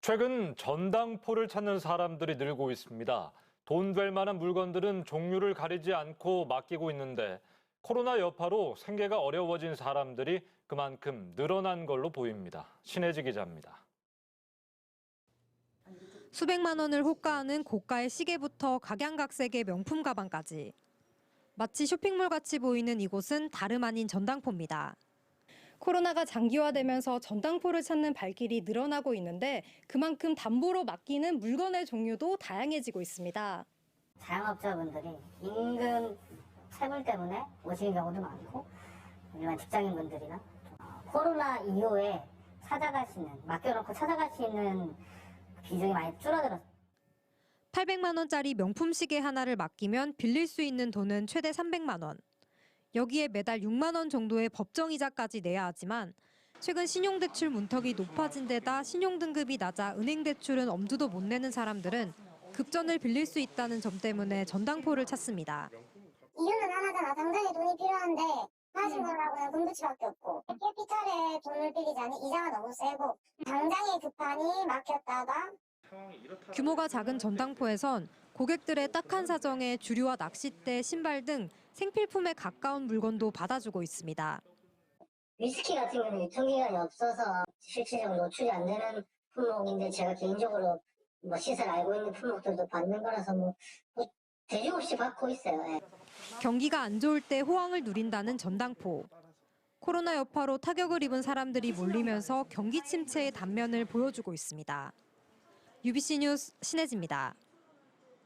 최근 전당포를 찾는 사람들이 늘고 있습니다. 돈 될 만한 물건들은 종류를 가리지 않고 맡기고 있는데 코로나 여파로 생계가 어려워진 사람들이 그만큼 늘어난 걸로 보입니다. 신혜지 기자입니다. 수백만 원을 호가하는 고가의 시계부터 각양각색의 명품 가방까지. 마치 쇼핑몰 같이 보이는 이곳은 다름 아닌 전당포입니다. 코로나가 장기화되면서 전당포를 찾는 발길이 늘어나고 있는데 그만큼 담보로 맡기는 물건의 종류도 다양해지고 있습니다. 자영업자분들이 임금 체불 때문에 오시는 경우도 많고 일반 직장인분들이나 어, 코로나 이후에 찾아갈 수 있는 맡겨놓고 찾아갈 수 있는 비중이 많이 줄어들었어요. 800만 원짜리 명품 시계 하나를 맡기면 빌릴 수 있는 돈은 최대 300만 원. 여기에 매달 6만 원 정도의 법정 이자까지 내야 하지만 최근 신용대출 문턱이 높아진 데다 신용등급이 낮아 은행 대출은 엄두도 못 내는 사람들은 급전을 빌릴 수 있다는 점 때문에 전당포를 찾습니다. 이유는 하나잖아. 당장에 돈이 필요한데 하신 거라고는 금부치밖에 없고 캐피탈에 돈을 빌리자니 이자가 너무 세고 당장에 급하니 막혔다가 규모가 작은 전당포에선 고객들의 딱한 사정에 주류와 낚싯대, 신발 등 생필품에 가까운 물건도 받아주고 있습니다. 위스키 같은 경우는 유통기간이 없어서 실질적으로 노출이 안 되는 품목인데 제가 개인적으로 뭐 시세를 알고 있는 품목들도 받는 거라서 뭐, 뭐 대중 없이 받고 있어요. 예. 경기가 안 좋을 때 호황을 누린다는 전당포. 코로나 여파로 타격을 입은 사람들이 몰리면서 경기 침체의 단면을 보여주고 있습니다. UBC 뉴스 신혜지입니다.